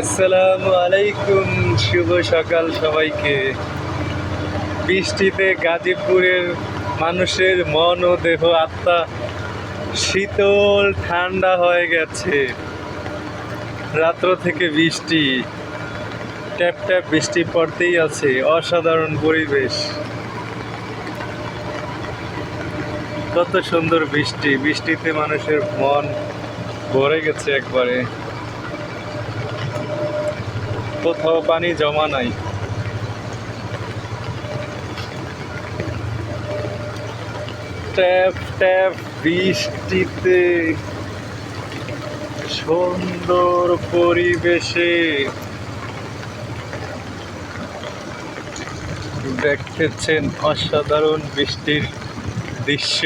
আসসালামু আলাইকুম, শুভ সকাল সবাইকে। বৃষ্টিতে গাজীপুরের মানুষের মন ও দেহ আত্মা শীতল, ঠান্ডা হয়ে গেছে। রাত্র থেকে বৃষ্টি, ট্যাপ ট্যাপ বৃষ্টি পড়তেই আছে, অসাধারণ পরিবেশ। কত সুন্দর বৃষ্টি, বৃষ্টিতে মানুষের মন ভরে গেছে একবারে। কোথাও পানি জমা নাই। ট্যাপ ট্যাপ, বৃষ্টিতে সুন্দর পরিবেশে দেখতেছেন অসাধারণ বৃষ্টির দৃশ্য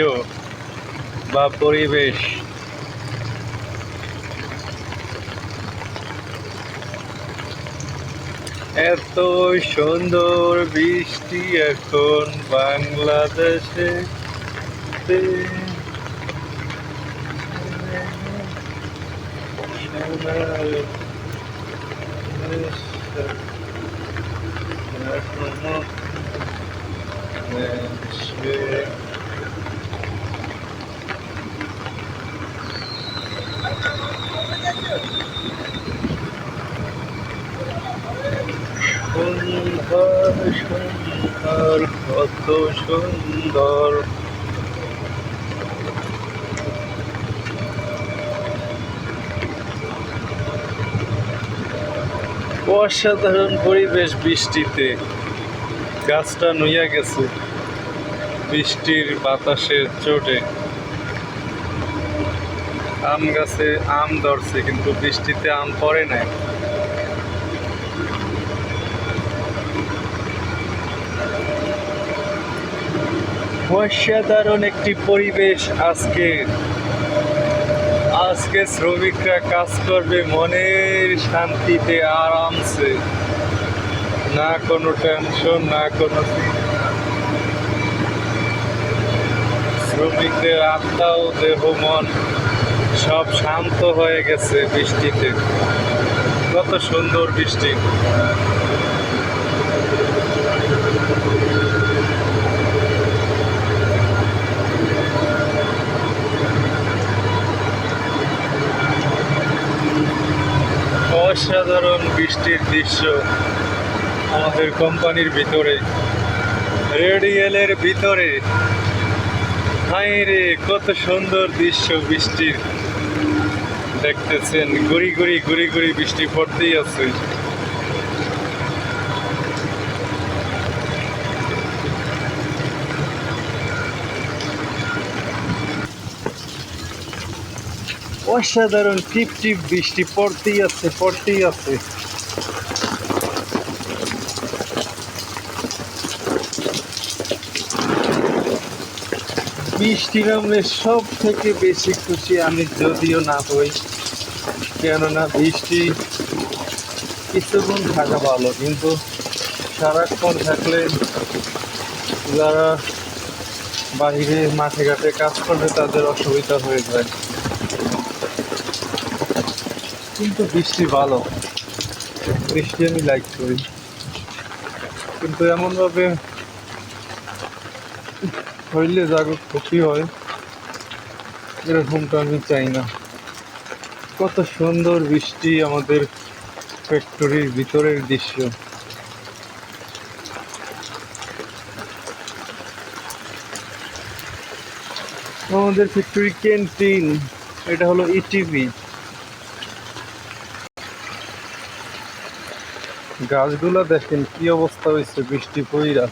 বা পরিবেশ। এত সুন্দর বৃষ্টি এখন বাংলাদেশে। সুন্দর সুন্দর, কত সুন্দর। অসাধারণ পরিবেশ বৃষ্টিতে। গাছটা নুইয়া গেছে। বৃষ্টির বাতাসের চোটে। আম গাছে আম ধরছে, কিন্তু বৃষ্টিতে আম পড়ে নাই। অসাধারণ একটি পরিবেশ আজকে। আজকে শ্রমিকরা কাজ করবে মনের শান্তিতে, আরামসে। না কোনো টেনশন না কোনো শ্রমিকদের আত্মা ও দেহ, মন সব শান্ত হয়ে গেছে বৃষ্টিতে। কত সুন্দর বৃষ্টি অসাধারণ বৃষ্টির দৃশ্য আমাদের কোম্পানির ভিতরে। রেডিয়েলের ভিতরে। হাই রে কত সুন্দর দৃশ্য বৃষ্টির। দেখতেছেন, গুড়ি গুড়ি গুড়ি গুড়ি বৃষ্টি পড়তেই আছে। অসাধারণ টিপ টিপ বৃষ্টি পড়তেই আছে পড়তেই আছে। বৃষ্টি নামলে সব থেকে বেশি খুশি আমি যদিও না হই, কেননা বৃষ্টি কিছুক্ষণ থাকা ভালো, কিন্তু সারাক্ষণ থাকলে যারা বাইরে মাঠে ঘাটে কাজ করবে তাদের অসুবিধা হয়ে যায়। কিন্তু বৃষ্টি ভালো বৃষ্টি আমি লাইক করি। কিন্তু এমনভাবে হইলে জাগত ক্ষতি হয়, এরকমটা আমি চাই না। কত সুন্দর বৃষ্টি আমাদের ফ্যাক্টরির ভিতরের দৃশ্য। আমাদের ফ্যাক্টরি ক্যান্টিন, এটা হলো E ইটিভি গাছগুলা দেখেন কি অবস্থা হয়েছে, বৃষ্টি পইরা।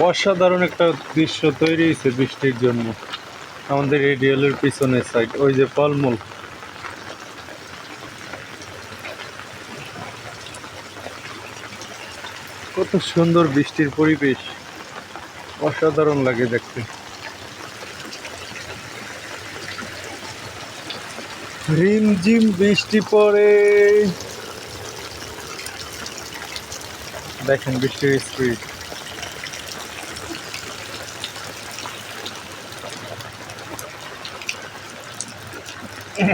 অসাধারণ একটা দৃশ্য তৈরি হয়েছে বৃষ্টির জন্য। আমাদের এই রেডিয়ালের পিছনে সাইড ওই যে ফলমূল। কত সুন্দর বৃষ্টির পরিবেশ। অসাধারণ লাগে দেখতে। রিমঝিম বৃষ্টি পড়ে। দেখেন বৃষ্টির স্পিড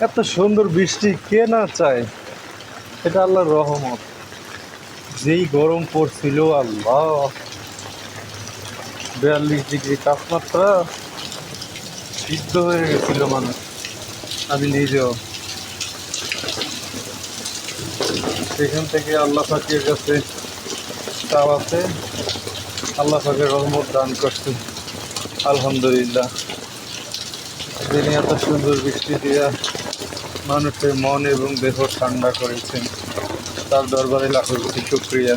এত সুন্দর বৃষ্টি কে না চায়? এটা আল্লাহর রহমত। যেই গরম পড়ছিল, আল্লাহ। বিয়াল্লিশ ডিগ্রি তাপমাত্রা সিদ্ধ হয়ে গেছিল মানুষ। আমি নিজেও। সেখান থেকে আল্লাহ পাকের কাছে চাওয়াতে আল্লাহ পাকের রহমত দান করছে। আলহামদুলিল্লাহ। তিনি এত সুন্দর বৃষ্টি দিয়া মানুষের মন এবং দেহ ঠান্ডা করেছেন। তার দরবারে লাখো কোটি শুক্রিয়া।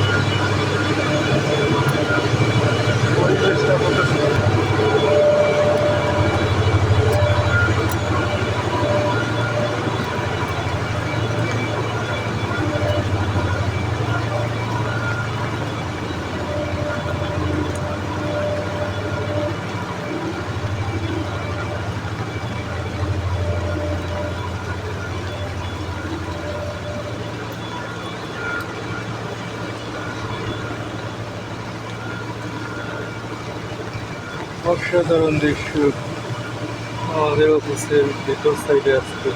অসাধারণ দৃশ্য আমাদের অফিসের ভেতর সাইডে আসছে